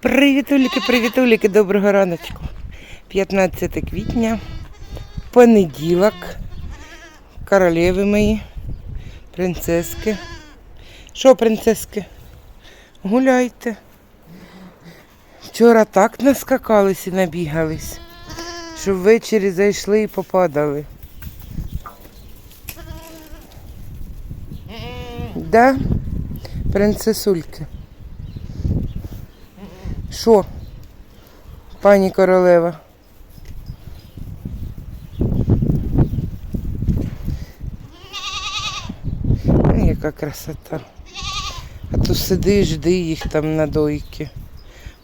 Привітуліки, привітуліки, доброго раночку. 15 квітня, понеділок, королеви мої, принцески. Що, принцески? Гуляйте. Вчора так наскакались і набігались, що ввечері зайшли і попадали. Да, принцесульки? Що, пані королева? Ой, Яка красота. А то сиди, жди їх там на дойки.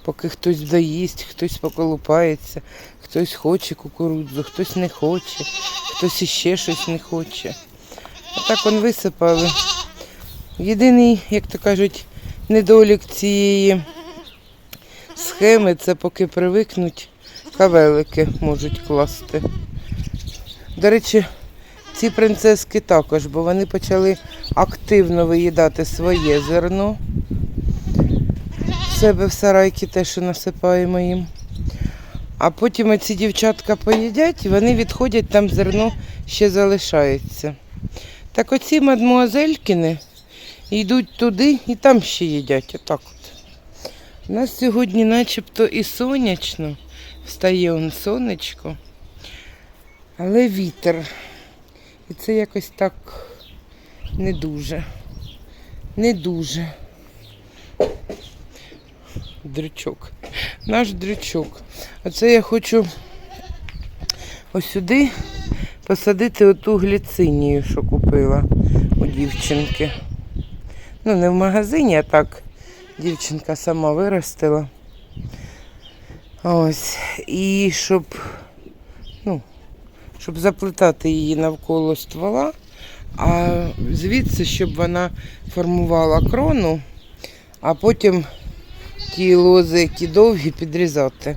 Поки хтось доїсть, хтось поколупається, хтось хоче кукурудзу, хтось не хоче, хтось іще щось не хоче. Отак он висипали. Єдиний, як то кажуть, недолік цієї схеми це поки привикнуть, кавелики можуть класти. До речі, ці принцески також, бо вони почали активно виїдати своє зерно. Себе в сарайки те, що насипаємо їм. А потім ці дівчатка поїдять, вони відходять, там зерно ще залишається. Так оці мадмуазелькини йдуть туди і там ще їдять. Отак от. У нас сьогодні начебто і сонячно, встає он сонечко, але вітер. І це якось так не дуже. Не дуже. Дрючок. Наш дрючок. Оце я хочу ось сюди посадити оту гліцинію, що купила у дівчинки. Ну, не в магазині, а так дівчинка сама виростила. Ось. І щоб, ну, щоб заплетати її навколо ствола, а звідси, щоб вона формувала крону, а потім ті лози, які довгі, підрізати.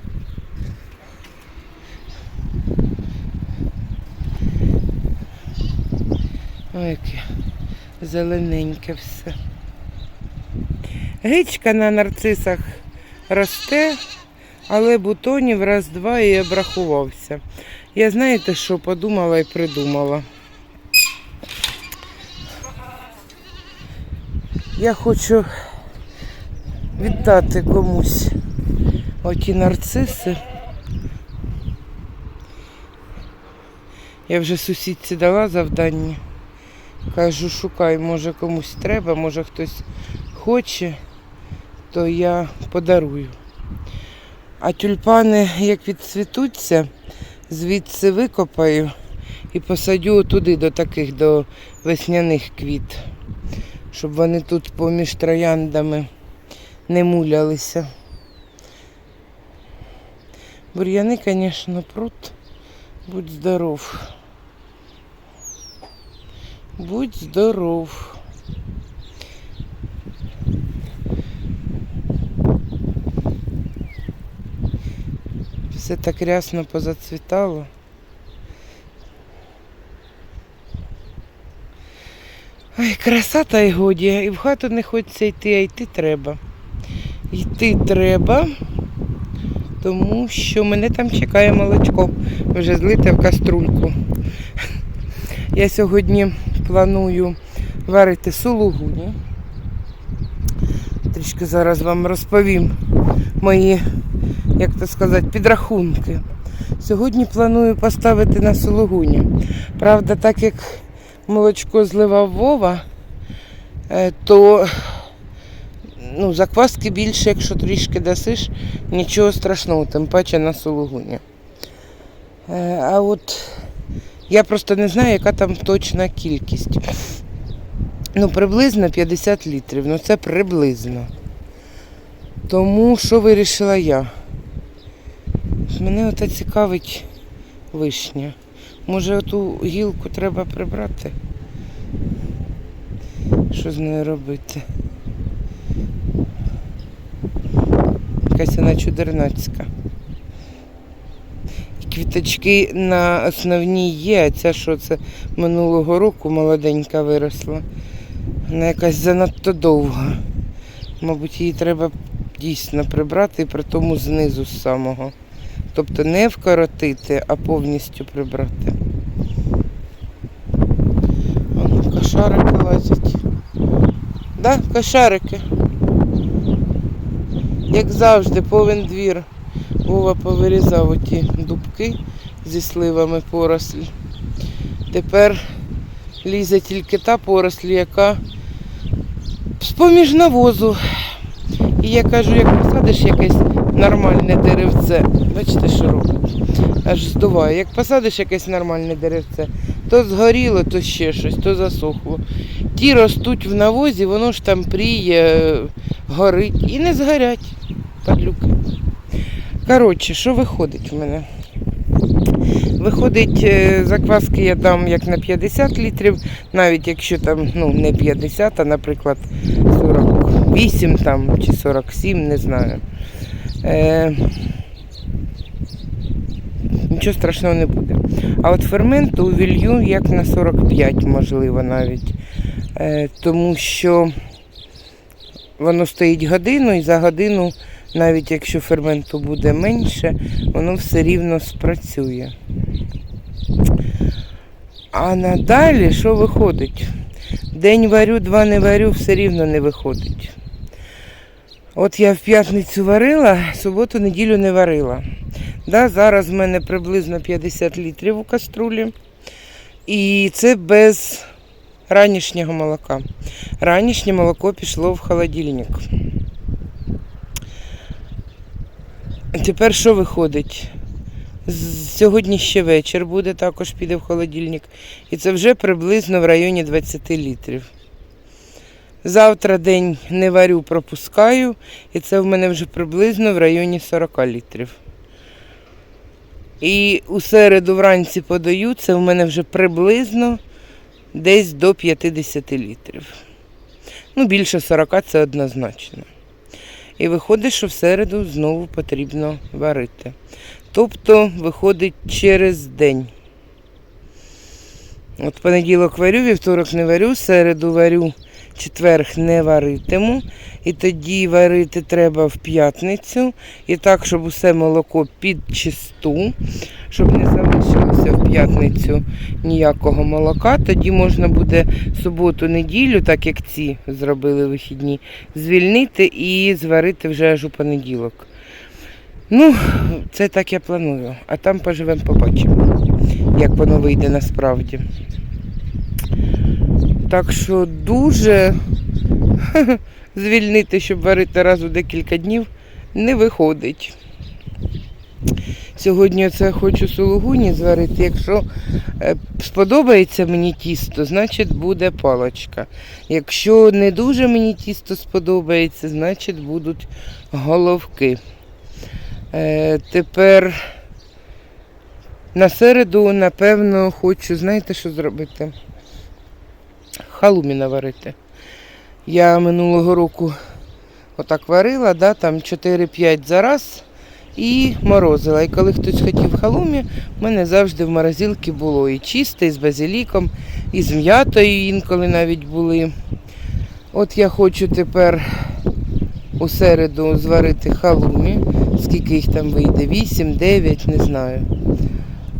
Ой, яке зелененьке все. Гичка на нарцисах росте, але бутонів раз-два і обрахувався. Я знаєте, що подумала і придумала. Я хочу віддати комусь оті нарциси. Я вже сусідці дала завдання. Кажу, шукай, може комусь треба, може хтось хоче, то я подарую. А тюльпани, як відцвітуться, звідси викопаю і посадю туди до таких, до весняних квіт, щоб вони тут поміж трояндами не мулялися. Бур'яни, звісно, прут. Будь здоров. Будь здоров. Все так рясно позацвітало. Ой, краса та й годі. І в хату не хочеться йти, а йти треба. Йти треба, тому що мене там чекає молочко. Вже злите в каструльку. Я сьогодні планую варити сулугуні. Трішки зараз вам розповім мої, як то сказати, підрахунки. Сьогодні планую поставити на сулугуні. Правда, так як молочко зливав Вова, е, то ну, закваски більше, якщо трішки дасиш, нічого страшного, тим паче на сулугуні. Е, А от я просто не знаю, яка там точна кількість. Ну, приблизно 50 літрів. Ну це приблизно. Тому що вирішила я? Мене ота цікавить вишня. Може оту гілку треба прибрати? Що з нею робити? Якась вона чудернацька. квіточки на основній є, а ця що це минулого року молоденька виросла. Вона якась занадто довга. Мабуть, її треба дійсно прибрати, і при тому знизу з самого. Тобто не вкоротити, а повністю прибрати. Вон кошарики лазять. Да, кошарики. Як завжди, повен двір. Вова повирізав оті дубки зі сливами порослі. Тепер лізе тільки та порослі, яка з-поміж навозу. І я кажу, як посадиш якесь нормальне деревце, бачите, що робить? Аж здуває. Як посадиш якесь нормальне деревце, то згоріло, то ще щось, то засохло. Ті ростуть в навозі, воно ж там пріє, горить і не згорять. Падлюки. Коротше, що виходить в мене? Виходить, е, закваски я дам як на 50 літрів, навіть якщо там ну, не 50, а, наприклад, 48 там, чи 47, не знаю. Е, нічого страшного не буде. А от ферменту увілью як на 45, можливо, навіть. Е, тому що воно стоїть годину і за годину, навіть якщо ферменту буде менше, воно все рівно спрацює. А надалі що виходить? День варю, два не варю, все рівно не виходить. От я в п'ятницю варила, суботу, неділю не варила. Да, зараз в мене приблизно 50 літрів у каструлі. І це без ранішнього молока. Ранішнє молоко пішло в холодильник. Тепер що виходить? Сьогодні ще вечір буде, також піде в холодильник. І це вже приблизно в районі 20 літрів. Завтра день не варю, пропускаю, і це в мене вже приблизно в районі 40 літрів. І у середу вранці подаю, це в мене вже приблизно десь до 50 літрів. Ну, більше 40 це однозначно. І виходить, що в середу знову потрібно варити. Тобто виходить через день. От понеділок варю, вівторок не варю, середу варю, четверг не варитиму. І тоді варити треба в п'ятницю. І так, щоб усе молоко під чисту, щоб не залишилося в п'ятницю ніякого молока. Тоді можна буде суботу, неділю, так як ці зробили вихідні, звільнити і зварити вже аж у понеділок. Ну, це так я планую. А там поживемо, побачимо, як воно вийде насправді. Так що дуже звільнити, щоб варити раз у декілька днів, не виходить. Сьогодні це хочу сулугуні зварити. Якщо е, сподобається мені тісто, значить буде палочка. Якщо не дуже мені тісто сподобається, значить будуть головки. Е, тепер на середу, напевно, хочу, знаєте, що зробити? Халумі наварити. Я минулого року отак варила, да, там 4-5 за раз і морозила. І коли хтось хотів халумі, в мене завжди в морозилці було і чисте, і з базиліком, і з м'ятою інколи навіть були. От я хочу тепер у середу зварити халумі, скільки їх там вийде, 8-9, не знаю.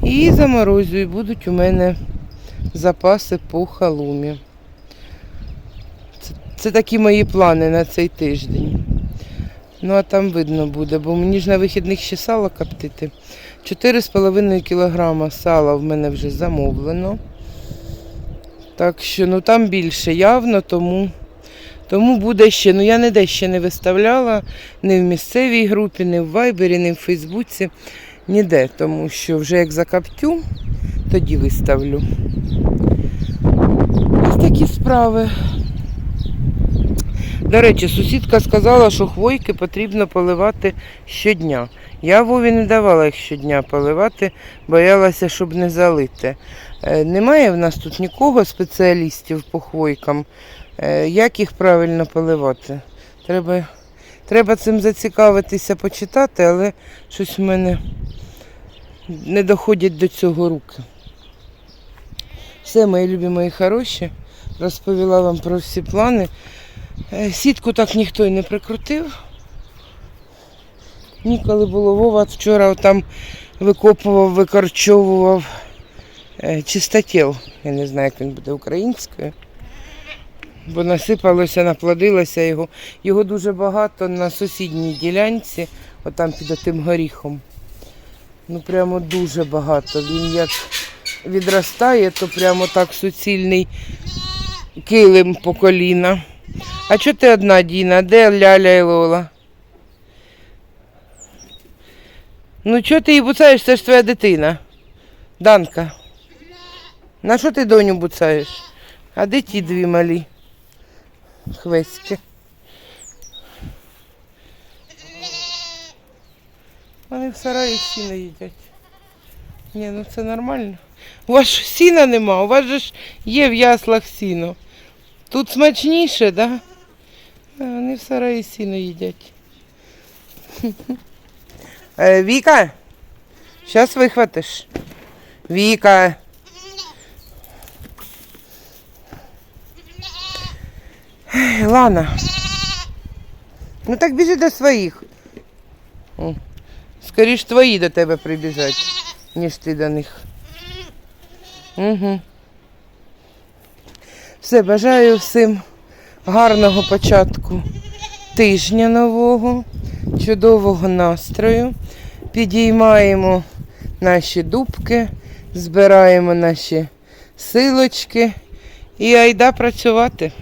І заморозю, і будуть у мене запаси по халумі. Це, такі мої плани на цей тиждень. Ну, а там видно буде, бо мені ж на вихідних ще сало коптити. 4,5 кілограма сала в мене вже замовлено. Так що ну там більше явно, тому, тому буде ще. Ну я ніде ще не виставляла, ні в місцевій групі, ні в Вайбері, ні в Фейсбуці, ніде, тому що вже як закоптю, тоді виставлю. Ось такі справи. До речі, сусідка сказала, що хвойки потрібно поливати щодня. Я Вові не давала їх щодня поливати, боялася, щоб не залити. Е, Немає в нас тут нікого спеціалістів по хвойкам. Е, Як їх правильно поливати? Треба, треба цим зацікавитися, почитати, але щось в мене не доходять до цього руки. Все, мої любі, мої хороші. Розповіла вам про всі плани. Е, Сітку так ніхто й не прикрутив. Ніколи було Вова вчора там викопував, викорчовував е, чистотіл. Я не знаю, як він буде українською. Бо насипалося, наплодилося його. Його дуже багато на сусідній ділянці, отам під тим горіхом. Ну прямо дуже багато. Він як відростає, то прямо так суцільний килим по коліна. А чого ти одна Діна? Де Ляля і Лола? Ну чого ти її буцаєш? Це ж твоя дитина. Данка. На що ти доню буцаєш? А де ті дві малі? Хвеськи. Вони в сараї сіно їдять. Ні, ну це нормально. У вас ж сіна нема, у вас же ж є в яслах сіно. Тут смачніше, да? А вони в сараї сіно їдять. Е, Віка, зараз вихватиш. Віка. Лана. Ну так біжи до своїх. О, Скоріш твої до тебе прибіжать, ніж ти до них. Угу. Все, бажаю всім гарного початку тижня нового, чудового настрою. Підіймаємо наші дубки, збираємо наші силочки і айда працювати.